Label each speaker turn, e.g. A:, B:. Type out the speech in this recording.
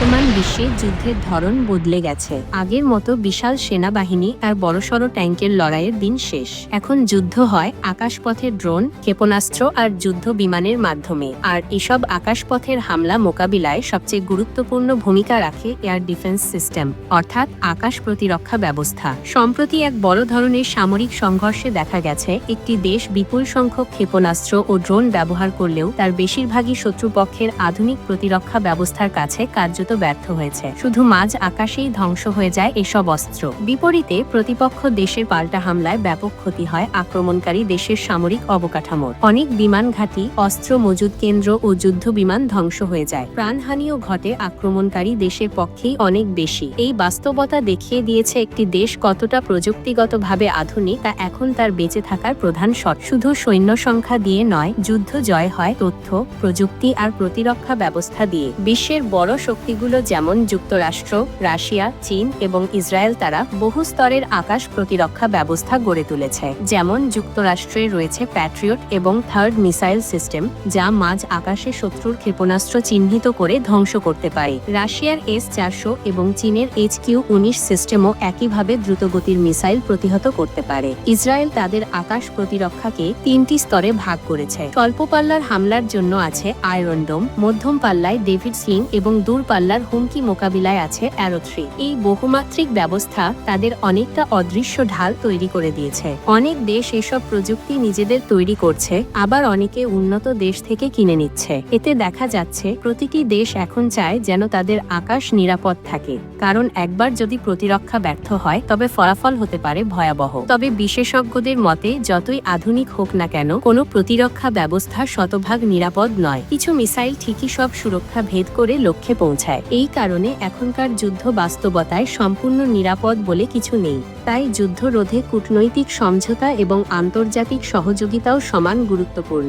A: বর্তমান বিশ্বে যুদ্ধের ধরন বদলে গেছে। আগের মতো বিশাল সেনাবাহিনী আর বড়সড় ট্যাঙ্কের লড়াইয়ের দিন শেষ। এখন যুদ্ধ হয় আকাশপথের ড্রোন, ক্ষেপণাস্ত্র আর যুদ্ধ বিমানের মাধ্যমে। আর এসব আকাশপথের হামলা মোকাবিলায় সবচেয়ে গুরুত্বপূর্ণ ভূমিকা রাখে এয়ার ডিফেন্স সিস্টেম, অর্থাৎ আকাশ প্রতিরক্ষা ব্যবস্থা। সম্প্রতি এক বড় ধরনের সামরিক সংঘর্ষে দেখা গেছে, একটি দেশ বিপুল সংখ্যক ক্ষেপণাস্ত্র ও ড্রোন ব্যবহার করলেও তার বেশিরভাগই শত্রুপক্ষের আধুনিক প্রতিরক্ষা ব্যবস্থার কাছে কার্যত ব্যর্থ হয়েছে। শুধু মাঝ আকাশেই ধ্বংস হয়ে যায় এসব অস্ত্র। বিপরীতে প্রতিপক্ষ দেশের পাল্টা হামলায় ব্যাপক ক্ষতি হয় আক্রমণকারী দেশের সামরিক অবকাঠামোর। অনেক বিমান ঘাঁটি, অস্ত্র মজুদ কেন্দ্র ও যুদ্ধ বিমান ধ্বংস হয়ে যায়। প্রাণহানিও ঘটে আক্রমণকারী দেশের পক্ষেই অনেক বেশি। এই বাস্তবতা দেখিয়ে দিয়েছে একটি দেশ কতটা প্রযুক্তিগতভাবে আধুনিক তা এখন তার বেঁচে থাকার প্রধান শট শুধু সৈন্য সংখ্যা দিয়ে নয়, যুদ্ধ জয় হয় তথ্য, প্রযুক্তি আর প্রতিরক্ষা ব্যবস্থা দিয়ে। বিশ্বের বড় শক্তিগুলো যেমন যুক্তরাষ্ট্র, রাশিয়া, চীন এবং ইসরায়েল তারা বহু স্তরের আকাশ প্রতিরক্ষা ব্যবস্থা গড়ে তুলেছে। যেমন যুক্তরাষ্ট্রে রয়েছে প্যাট্রিয়ট এবং থার্ড মিসাইল সিস্টেম যা মাঝ আকাশে শত্রুর ক্ষেপণাস্ত্র চিহ্নিত করে ধ্বংস করতে পারে। রাশিয়ার এস চারশো এবং চীনের এইচ কিউ উনিশ সিস্টেমও একইভাবে দ্রুতগতির মিসাইল প্রতিহত করতে পারে। ইসরায়েল তাদের আকাশ প্রতিরক্ষাকে তিনটি স্তরে ভাগ করেছে। স্বল্প পাল্লার হামলার জন্য আছে আয়রন ডোম মধ্যম পাল্লায় ডেভিড সিং এবং দূর পাল্লার হুমকি মোকাবিলায় আছে অ্যারোথ্রি এই বহুমাত্রিক ব্যবস্থা তাদের অনেকটা অদৃশ্য ঢাল তৈরি করে দিয়েছে। অনেক দেশ এসব প্রযুক্তি নিজেদের তৈরি করছে, আবার অনেকে উন্নত দেশ থেকে কিনে নিচ্ছে। এতে দেখা যাচ্ছে, প্রতিটি দেশ এখন চায় যেন তাদের আকাশ নিরাপদ থাকে। কারণ একবার যদি প্রতিরক্ষা ব্যর্থ হয়, তবে ফলাফল হতে পারে ভয়াবহ। তবে বিশেষজ্ঞদের মতে, যতই আধুনিক হোক না কেন, কোনো প্রতিরক্ষা ব্যবস্থা শতভাগ নিরাপদ নয়। কিছু মিসাইল ঠিকই সব সুরক্ষা ভেদ করে লক্ষ্যে পৌঁছায়। এই কারণে এখনকার যুদ্ধ বাস্তবতায় সম্পূর্ণ নিরাপদ বলে কিছু নেই। তাই যুদ্ধ রোধে কূটনৈতিক সমঝোতা এবং আন্তর্জাতিক সহযোগিতাও সমান গুরুত্বপূর্ণ।